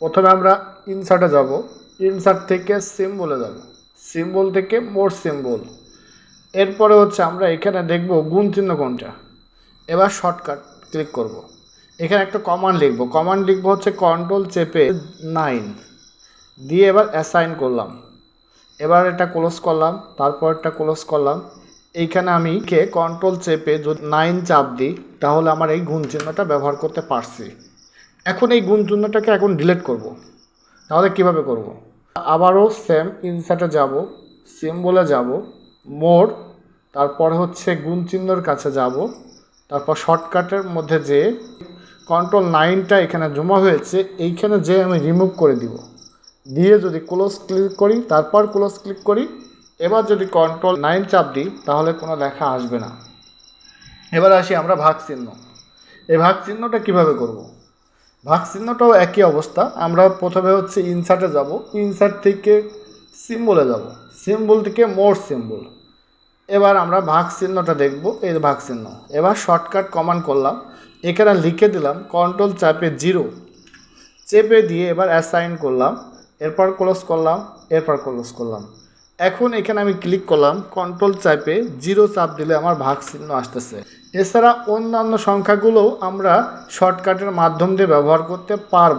প্রথমে আমরা ইনসার্টে যাব। ইনসার্ট থেকে সিম্বলে যাব। সিম্বল থেকে মোর সিম্বল এরপরে হচ্ছে আমরা এখানে দেখব গুণ চিহ্ন কোনটা। এবার শর্টকাট ক্লিক করব। এখানে একটা কমান্ড লিখব। কমান্ড লিখব হচ্ছে কন্ট্রোল চেপে নাইন দিয়ে এবার অ্যাসাইন করলাম। এবার এটা ক্লোজ করলাম, তারপর এটা ক্লোজ করলাম। এইখানে আমি কে কন্ট্রোল চেপে যদি নাইন চাপ দিই, তাহলে আমার এই গুণ চিহ্নটা ব্যবহার করতে পারছি। এখন এই গুণ চিহ্নটাকে এখন ডিলিট করব। তাহলে কীভাবে করব। আবারও সেম ইনসার্টে যাব সিম্বলে যাব মোর তারপরে হচ্ছে গুণ চিহ্নর কাছে যাব, তারপর শর্টকাটের মধ্যে যে কন্ট্রোল নাইনটা এখানে জমা হয়েছে, এইখানে যে আমি রিমুভ করে দিব দিয়ে যদি ক্লোজ ক্লিক করি, তারপর ক্লোজ ক্লিক করি, এবার যদি কন্ট্রোল নাইন চাপ দিই, তাহলে কোনো লেখা আসবে না এবার আসি আমরা ভাগ চিহ্ন এই ভাগ চিহ্নটা কীভাবে করব। ভাগ চিহ্নটাও একই অবস্থা। আমরা প্রথমে হচ্ছে ইনসার্টে যাব। ইনসার্ট থেকে সিম্বলে যাব। সিম্বল থেকে মোর সিম্বল এবার আমরা ভাগ চিহ্নটা দেখব, এই ভাগ চিহ্ন এবার শর্টকাট কমান্ড করলাম। এখানে লিখে দিলাম কন্ট্রোল চাপে জিরো চেপে দিয়ে এবার অ্যাসাইন করলাম। এরপর ক্লোজ করলাম, এরপর ক্লোজ করলাম। এখন এখানে আমি ক্লিক করলাম কন্ট্রোল চাপে জিরো চাপ দিলে আমার ভাগ চিহ্ন আসতেছে। এছাড়া অন্যান্য সংখ্যাগুলোও আমরা শর্টকাটের মাধ্যম দিয়ে ব্যবহার করতে পারব।